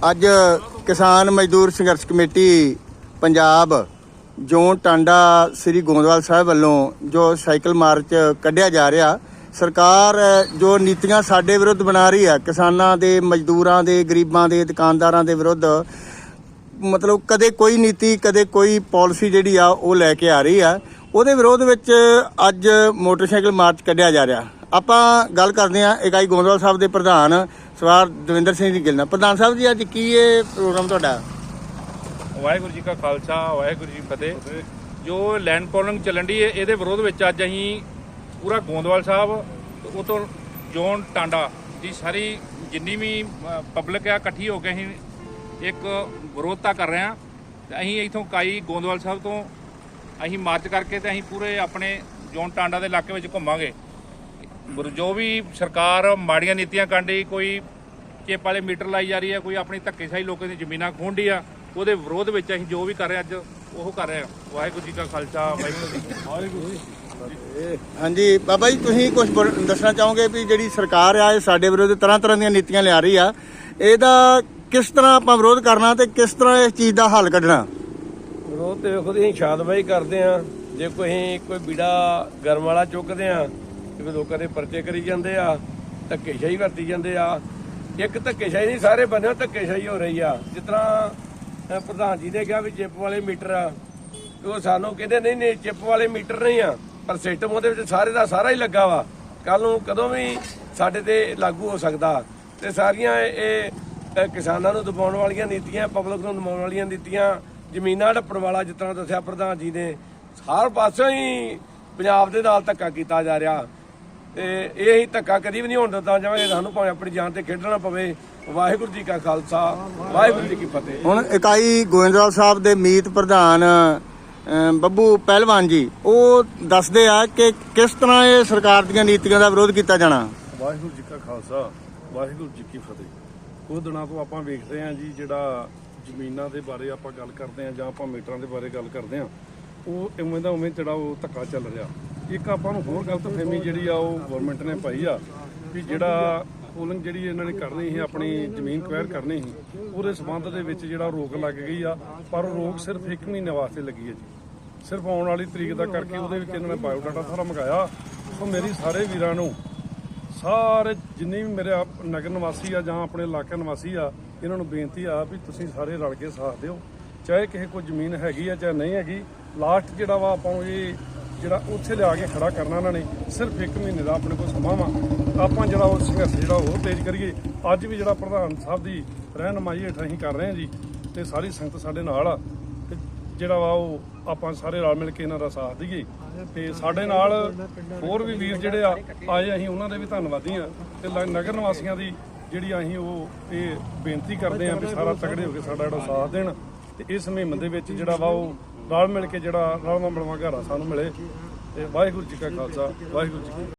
ਅੱਜ ਕਿਸਾਨ ਮਜ਼ਦੂਰ ਸੰਘਰਸ਼ ਕਮੇਟੀ ਪੰਜਾਬ ਜੋਨ ਟਾਂਡਾ ਸ੍ਰੀ ਗੋਂਦਵਾਲ ਸਾਹਿਬ ਵੱਲੋਂ ਜੋ ਸਾਈਕਲ ਮਾਰਚ ਕੱਢਿਆ ਜਾ ਰਿਹਾ, ਸਰਕਾਰ ਜੋ ਨੀਤੀਆਂ ਸਾਡੇ ਵਿਰੁੱਧ ਬਣਾ ਰਹੀ ਹੈ, ਕਿਸਾਨਾਂ ਦੇ, ਮਜ਼ਦੂਰਾਂ ਦੇ, ਗਰੀਬਾਂ ਦੇ, ਦੁਕਾਨਦਾਰਾਂ ਦੇ ਵਿਰੁੱਧ, ਮਤਲਬ ਕਦੇ ਕੋਈ ਨੀਤੀ, ਕਦੇ ਕੋਈ ਪਾਲਿਸੀ ਜਿਹੜੀ ਆ ਉਹ ਲੈ ਕੇ ਆ ਰਹੀ ਆ। ਉਹਦੇ ਵਿਰੋਧ ਵਿੱਚ ਅੱਜ ਮੋਟਰਸਾਈਕਲ ਮਾਰਚ ਕੱਢਿਆ ਜਾ ਰਿਹਾ। ਆਪਾਂ ਗੱਲ ਕਰਦੇ ਹਾਂ ਇਕਾਈ ਗੋਂਦਵਾਲ ਸਾਹਿਬ ਦੇ ਪ੍ਰਧਾਨ ਸਵਾਰ ਦਵਿੰਦਰ ਸਿੰਘ ਜੀ ਗਿੱਲ ਨਾਲ। ਪ੍ਰਧਾਨ ਸਾਹਿਬ ਜੀ, ਅੱਜ ਕੀ ਇਹ ਪ੍ਰੋਗਰਾਮ ਤੁਹਾਡਾ? ਵਾਹਿਗੁਰੂ ਜੀ ਕਾ ਖਾਲਸਾ, ਵਾਹਿਗੁਰੂ ਜੀ ਫਤਿਹ। ਜੋ ਲੈਂਡ ਪੋਲਿੰਗ ਚੱਲਣ ਦੀ ਇਹਦੇ ਵਿਰੋਧ ਵਿੱਚ ਅੱਜ ਅਸੀਂ ਪੂਰਾ ਗੋਂਦਵਾਲ ਸਾਹਿਬ ਤੇ ਉਹ ਤੋਂ ਜੋਨ ਟਾਂਡਾ ਦੀ ਸਾਰੀ ਜਿੰਨੀ ਵੀ ਪਬਲਿਕ ਆ, ਇਕੱਠੀ ਹੋ ਕੇ ਅਸੀਂ ਇੱਕ ਵਿਰੋਧਤਾ ਕਰ ਰਹੇ ਹਾਂ। ਤੇ ਅਸੀਂ ਇਥੋਂ ਕਾਈ ਗੋਂਦਵਾਲ ਸਾਹਿਬ ਤੋਂ ਅਸੀਂ ਮਾਰਚ ਕਰਕੇ ਤੇ ਅਸੀਂ ਪੂਰੇ ਆਪਣੇ ਜੋਨ ਟਾਂਡਾ ਦੇ ਇਲਾਕੇ ਵਿੱਚ ਘੁੰਮਾਂਗੇ। ਜੋ ਵੀ ਸਰਕਾਰ ਮਾੜੀਆਂ ਨੀਤੀਆਂ ਕਾਂਡੀ ਕੋਈ ਚਿੱਪ ਵਾਲੇ ਮੀਟਰ ਲਾਈ ਜਾ ਰਹੀ ਹੈ ਕੋਈ ਆਪਣੀ ਧੱਕੇਸ਼ਾਹੀ ਲੋਕਾਂ ਦੀ ਜ਼ਮੀਨਾਂ ਖੋਹਣ ਆ ਉਹਦੇ ਵਿਰੋਧ ਵਿੱਚ ਅਸੀਂ ਜੋ ਵੀ ਕਰ ਰਹੇ ਹਾਂ ਅੱਜ ਉਹ ਕਰ ਰਹੇ ਹਾਂ। ਵਾਹਿਗੁਰੂ ਜੀ ਕਾ ਖਾਲਸਾ ਵਾਹਿਗੁਰੂ ਜੀ ਫਤਿਹ। ਹਾਂਜੀ ਬਾਬਾ ਜੀ ਤੁਸੀਂ ਕੁਝ ਦੱਸਣਾ ਚਾਹੋਗੇ ਵੀ ਜਿਹੜੀ ਸਰਕਾਰ ਆ ਇਹ ਸਾਡੇ ਵਿਰੁੱਧ ਤਰ੍ਹਾਂ ਤਰ੍ਹਾਂ ਦੀਆਂ ਨੀਤੀਆਂ ਲਿਆ ਰਹੀ ਆ ਇਹਦਾ ਕਿਸ ਤਰ੍ਹਾਂ ਆਪਾਂ ਵਿਰੋਧ ਕਰਨਾ ਤੇ ਕਿਸ ਤਰ੍ਹਾਂ ਇਸ ਚੀਜ਼ ਦਾ ਹੱਲ ਕੱਢਣਾ? ਵਿਰੋਧ ਤੇ ਵੇਖੋ ਅਸੀਂ ਸ਼ਾਦਬਾਈ ਕਰਦੇ ਆ ਜੇ ਕੋਈ ਅਸੀਂ ਕੋਈ ਬੀੜਾ ਗਰਮ ਵਾਲਾ ਚੁੱਕਦੇ ਆ ਤੇ ਲੋਕਾਂ ਦੇ ਪਰਚੇ ਕਰੀ ਜਾਂਦੇ ਆ, ਧੱਕੇਸ਼ਾਹੀ ਵਰਤੀ ਜਾਂਦੇ ਆ। ਇੱਕ ਧੱਕੇਸ਼ਾਹੀ ਨਹੀਂ, ਸਾਰੇ ਬੰਦੇ ਧੱਕੇਸ਼ਾਹੀ ਹੋ ਰਹੀ ਆ। ਜਿਸ ਤਰ੍ਹਾਂ ਪ੍ਰਧਾਨ ਜੀ ਨੇ ਕਿਹਾ ਵੀ ਚਿੱਪ ਵਾਲੇ ਮੀਟਰ ਆ। ਉਹ ਸਾਨੂੰ ਕਹਿੰਦੇ, ਨਹੀਂ ਨਹੀਂ, ਚਿੱਪ ਵਾਲੇ ਮੀਟਰ ਨਹੀਂ ਆ, ਪਰ ਸਿਸਟਮ ਉਹਦੇ ਵਿੱਚ ਸਾਰੇ ਦਾ ਸਾਰਾ ਹੀ ਲੱਗਾ ਵਾ। ਕੱਲ ਨੂੰ ਕਦੋਂ ਵੀ ਸਾਡੇ ਤੇ ਲਾਗੂ ਹੋ ਸਕਦਾ। ਤੇ ਸਾਰੀਆਂ ਇਹ ਕਿਸਾਨਾਂ ਨੂੰ ਦਬਾਉਣ ਵਾਲੀਆਂ ਨੀਤੀਆਂ, ਪਬਲਿਕ ਨੂੰ ਦਬਾਉਣ ਵਾਲੀਆਂ ਨੀਤੀਆਂ, ਜ਼ਮੀਨਾਂ ਢੱਪਣ ਵਾਲਾ, ਜਿਸ ਤਰ੍ਹਾਂ ਦੱਸਿਆ ਪ੍ਰਧਾਨ ਜੀ ਨੇ, ਹਰ ਪਾਸੋਂ ਹੀ ਪੰਜਾਬ ਦੇ ਨਾਲ ਧੱਕਾ ਕੀਤਾ ਜਾ ਰਿਹਾ। ਤੇ ਇਹ ਹੀ ਧੱਕਾ ਕਦੀ ਵੀ ਨਹੀਂ ਹੋਣ ਦਿੱਤਾ ਜਾਵੇ ਸਾਨੂੰ ਭਾਵੇਂ ਆਪਣੀ ਜਾਨ ਤੇ ਖੇਡਣਾ ਪਵੇ। ਵਾਹਿਗੁਰੂ ਜੀ ਕਾ ਖਾਲਸਾ ਵਾਹਿਗੁਰੂ ਜੀ ਕੀ ਫਤਿਹ। ਹੁਣ ਇਕਾਈ ਗੋਇੰਦਵਾਲ ਸਾਹਿਬ ਦੇ ਮੀਤ ਪ੍ਰਧਾਨ ਬੱਬੂ ਪਹਿਲਵਾਨ ਜੀ ਉਹ ਦੱਸਦੇ ਆ ਕਿ ਕਿਸ ਤਰ੍ਹਾਂ ਇਹ ਸਰਕਾਰ ਦੀਆਂ ਨੀਤੀਆਂ ਦਾ ਵਿਰੋਧ ਕੀਤਾ ਜਾਣਾ? ਵਾਹਿਗੁਰੂ ਜੀ ਕਾ ਖਾਲਸਾ ਵਾਹਿਗੁਰੂ ਜੀ ਕੀ ਫਤਿਹ। ਉਹ ਦਿਨਾਂ ਤੋਂ ਆਪਾਂ ਵੇਖਦੇ ਹਾਂ ਜੀ ਜਿਹੜਾ ਜ਼ਮੀਨਾਂ ਦੇ ਬਾਰੇ ਆਪਾਂ ਗੱਲ ਕਰਦੇ ਹਾਂ ਜਾਂ ਆਪਾਂ ਮੀਟਰਾਂ ਦੇ ਬਾਰੇ ਗੱਲ ਕਰਦੇ ਹਾਂ ਉਹ ਉਵੇਂ ਦਾ ਉਵੇਂ ਜਿਹੜਾ ਉਹ ਧੱਕਾ ਚੱਲ ਰਿਹਾ। ਇੱਕ ਆਪਾਂ ਨੂੰ ਹੋਰ ਗਲਤ ਫਹਿਮੀ ਜਿਹੜੀ ਆ ਉਹ ਗਵਰਨਮੈਂਟ ਨੇ ਪਾਈ ਆ ਵੀ ਜਿਹੜਾ ਪੋਲਿੰਗ ਜਿਹੜੀ ਇਹਨਾਂ ਨੇ ਕਰਨੀ ਸੀ, ਆਪਣੀ ਜ਼ਮੀਨ ਕੁਐਰ ਕਰਨੀ ਸੀ, ਉਹਦੇ ਸਬੰਧ ਦੇ ਵਿੱਚ ਜਿਹੜਾ ਰੋਕ ਲੱਗ ਗਈ ਆ, ਪਰ ਉਹ ਰੋਕ ਸਿਰਫ 1 ਮਹੀਨੇ ਵਾਸਤੇ ਲੱਗੀ ਹੈ ਜੀ। ਸਿਰਫ ਆਉਣ ਵਾਲੀ ਤਰੀਕ ਦਾ ਕਰਕੇ ਉਹਦੇ ਵਿੱਚ ਇਹਨਾਂ ਨੇ ਬਾਇਓਡਾਟਾ ਸਾਰਾ ਮੰਗਾਇਆ। ਸੋ ਮੇਰੀ ਸਾਰੇ ਵੀਰਾਂ ਨੂੰ, ਸਾਰੇ ਜਿੰਨੇ ਵੀ ਮੇਰੇ ਨਗਰ ਨਿਵਾਸੀ ਆ ਜਾਂ ਆਪਣੇ ਇਲਾਕੇ ਨਿਵਾਸੀ ਆ, ਇਹਨਾਂ ਨੂੰ ਬੇਨਤੀ ਆ ਵੀ ਤੁਸੀਂ ਸਾਰੇ ਰਲ ਕੇ ਸਾਥ ਦਿਓ। ਚਾਹੇ ਕਿਸੇ ਕੋਲ ਜ਼ਮੀਨ ਹੈਗੀ ਆ, ਚਾਹੇ ਨਹੀਂ ਹੈਗੀ ਲਾਸਟ ਜਿਹੜਾ ਵਾ ਆਪਾਂ ਨੂੰ ਇਹ ਜਿਹੜਾ ਉੱਥੇ ਲਿਆ ਕੇ ਖੜਾ ਕਰਨਾ ਇਹਨਾਂ ਨੇ, ਸਿਰਫ 1 ਮਹੀਨੇ ਦਾ ਆਪਣੇ ਕੋਲ ਸਮਾਂ ਵਾ। ਆਪਾਂ ਜਿਹੜਾ ਉਹ ਸੰਘਰਸ਼ ਜਿਹੜਾ ਉਹ ਤੇਜ਼ ਕਰੀਏ। ਅੱਜ ਵੀ ਜਿਹੜਾ ਪ੍ਰਧਾਨ ਸਾਹਿਬ ਦੀ ਰਹਿਨਮਾਈ ਹੇਠ ਅਸੀਂ ਕਰ ਰਹੇ ਹਾਂ ਜੀ, ਤੇ ਸਾਰੀ ਸੰਗਤ ਸਾਡੇ ਨਾਲ ਆ। ਤੇ ਜਿਹੜਾ ਵਾ ਉਹ ਆਪਾਂ ਸਾਰੇ ਰਲ ਮਿਲ ਕੇ ਇਹਨਾਂ ਦਾ ਸਾਥ ਦਈਏ। ਤੇ ਸਾਡੇ ਨਾਲ ਹੋਰ ਵੀ ਵੀਰ ਜਿਹੜੇ ਆ, ਆਏ ਅਸੀਂ ਉਹਨਾਂ ਦੇ ਵੀ ਧੰਨਵਾਦੀ ਆ ਤੇ ਨਗਰ ਨਿਵਾਸੀਆਂ ਦੀ ਜਿਹੜੀ ਅਸੀਂ ਉਹ ਇਹ ਬੇਨਤੀ ਕਰਦੇ ਆ ਵੀ ਸਾਰਾ ਤਕੜੇ ਹੋ ਕੇ ਸਾਡਾ ਜਿਹੜਾ ਸਾਥ ਦੇਣ। ਤੇ ਇਸ ਮੁਹਿੰਮ ਦੇ ਵਿੱਚ ਜਿਹੜਾ ਵਾ ਉਹ ਰਲ ਮਿਲ ਕੇ ਜਿਹੜਾ ਰਲਵਾਂ ਮਿਲਵਾਂ ਘਰ ਆ, ਸਾਨੂੰ ਮਿਲੇ। ਤੇ ਵਾਹਿਗੁਰੂ ਜੀ ਕਾ ਖਾਲਸਾ, ਵਾਹਿਗੁਰੂ ਜੀ ਕੀ